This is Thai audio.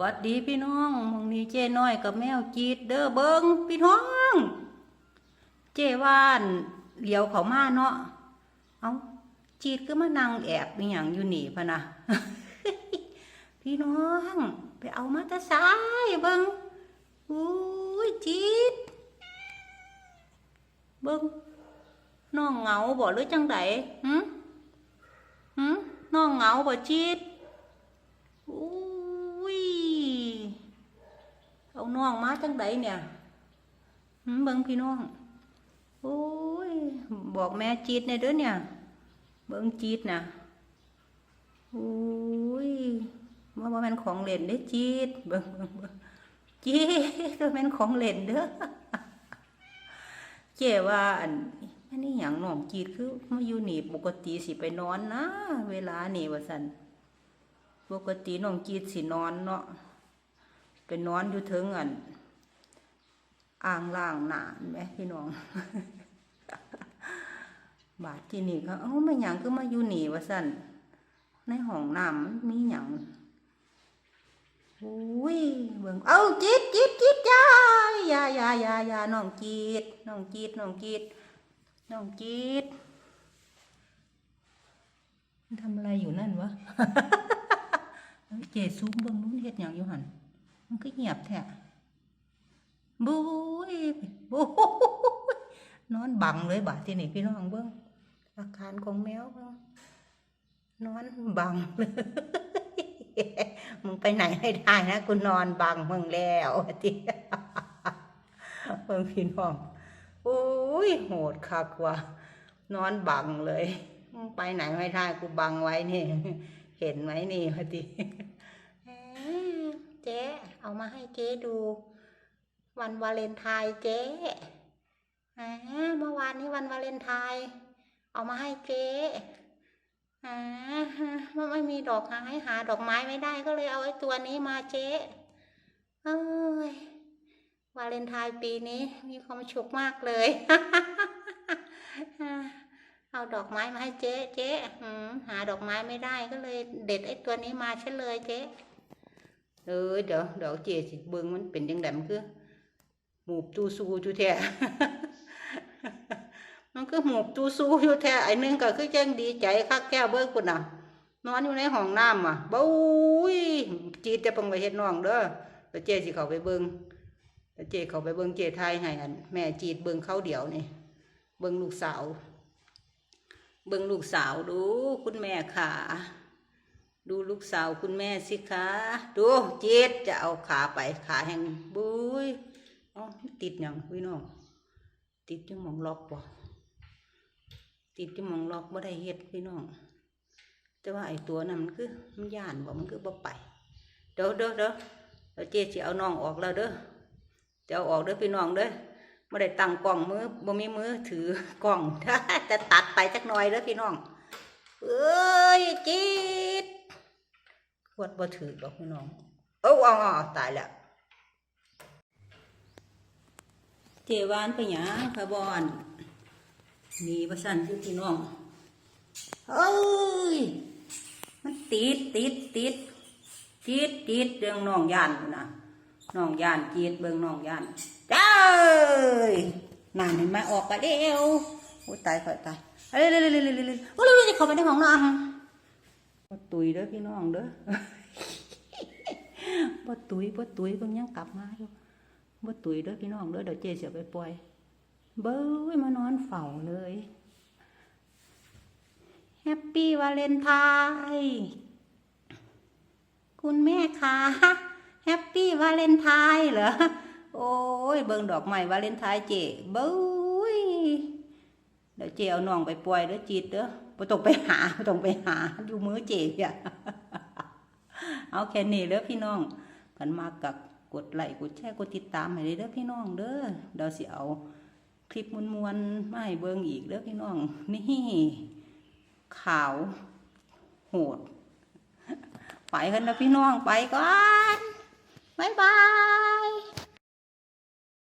วัดดีพี่น้องมองนี้เจ้น้อยกับแมวจีดเด้อเบิงพี่น้อง เจ้ว่านเหลียวเขามาเนาะเอาจีดก็มานั่งแอบมีหยังอยู่หนี่พะนะพี่น้อง ไปเอามาแตะสายเบิงอุ้ยจีดเบิงน้องเหงาบ่หรือจังไดหืมหืมน้องเหงาบ่จีดอุ้ เอาน้องมาจังไดเนี่ยเบิ่งพี่น้องโอ้ยบอกแม่จีดในเด้อเนี่ย เบิ่งจีดนะโอ้ยว่าบ่แม่นของเล่นเด้อจีดเบิ่งเบิ่งจีดก็แม่นของเล่นเด้อเจ้ว่าอันอันนี้หยังน้องจีดคือมาอยู่หนีปกติสิไปนอนนะ เวลาหนีว่าซั่นปกติน้องจีดสินอนเนาะ ไปนอนอยู่เทิงอันอ่างล่างหนานไหมพี่น้อง บาดที่นี่ก็เอ้าไม่หยังคือมาอยู่นี่วะสั่นในห้องน้ำมันมีหยังอุ้ยเบิ่งเอ้าจีดจีดจีดยายายายายาน้องจีดน้องจีดน้องจีดน้องจีดทำอะไรอยู่นั่นวะเอ้ยเจซูมเบิ่งนู้นเฮ็ดหยังอยู่หัน มันก็เงียบแท้บุ้ยบุ้ยนอนบังเลยบาดที่นี่พี่น้องเบิ่งอาการของแมวนอนบังเลยมึงไปไหนไม่ได้นะกูนอนบังมึงแล้วที่เบิ่งพี่น้องโอ้ยโหดคักว่ะนอนบังเลยมึงไปไหนไม่ได้กูบังไว้นี่ เห็นไหมนี่พอดีเจ๊ เอามาให้เจ๊ดู วันวาเลนไทน์เจ๊อ่าเมื่อวานนี้วันวาเลนไทน์เอามาให้เจ๊อ่ามันไม่มีดอกไม้หา ดอกไม้ไม่ได้ก็เลยเอาไอ้ตัวนี้มาเจ๊เอ้ยวาเลนไทน์ปีนี้มีความสุขมากเลย เอาดอกไม้มาให้เจ๊เจ๊หาดอกไม้ไม่ได้ก็เลยเด็ดไอ้ตัวนี้มาเฉลยเจ๊ เออเดี๋ยวเดี๋ยวเจสิเบิ่งมันเป็นยังไงมันคือหมูบตูซูจูแท้มันคือหมูบตูซูอยู่แท้ไอ้หนึงก็คือแจังดีใจคักแก้วเบิ่งพุ่นน่ะ นอนอยู่ในห้องน้ำอะบ้ยจีดจะปังไปเฮ็ดน้องเด้อแล้วเจสิเขาไปเบิ่งแล้วเจเขาไปเบิ่งเจ๊ทยให้อันแม่จีดเบิ่งเขาเดียวนี่เบิ่งลูกสาว เบิ่งลูกสาวดูคุณแม่ขา ดูลูกสาวคุณแม่สิคะดูเจ็ดจะเอาขาไปขาแห่งบุยเอติดหยังพี่น้องติดจังหมองล็อกบ่ติดจังหมองล็อกบ่ได้เฮ็ดพี่น้อง แต่ว่าไอ้ตัวนั้นมันคือมันย่านบ่มันคือบ่ไปเด้อเด้อเด้อเดี๋ยวเจ๊สิเอาน้องออกแล้วเด้อจะเอาออกเด้อพี่น้องเด้อม่ได้ตั้งกล้องมือบ่มีมือถือกล้องจะตัดไปจักหน่อยเด้อพี่น้องเอ้ยจีด วดบ่ถือดอกพี่น้อง เอ้าเอาเอาตายแล้วเจวานไปหยาค่ะบอนมีประชันอยู่พี่น้องเฮ้ยมันติดติดติดติดติดเรื่องน้องยานนะน้องยานจีดเบิ่งน้องยานเจ้ยนานเห็นไหมออกไะเร็วโอ้ตายตายตายเร็วเร็วเร็วเร็วเร็วโอ้เร็วเร็วจะเข้าไปในห้องน้ำ tui đó cái nó hỏng đó. Bó túi bó túi con nhắn cặp má vô. Bó túi đó cái nó hỏng đó đồ chê sợ cái quay bơi mà nó ăn phẩu เลย Happy Valentine. คุณแม่คะ Happy Valentine เหรอ โอ้ย เบิ่งดอกใหม่วาเลนไทน์เจ๋เบ้อ เจเอาน้องไปปล่อยเด้อจีดเด้อบ่ต้องไปหาบ่ต้องไปหาอยู่มือเจ๊อะเอาแค่นี้เด้อพี่น้องกันมากับกดไลค์กดแชร์กดติดตามให้เด้อพี่น้องเด้อเดี๋ยวสิเอาคลิปมวนๆมาให้เบิ่งอีกเด้อพี่น้อง นี่ขาวโหด ไปกันนะพี่น้อง ไปก่อน บ๊ายบาย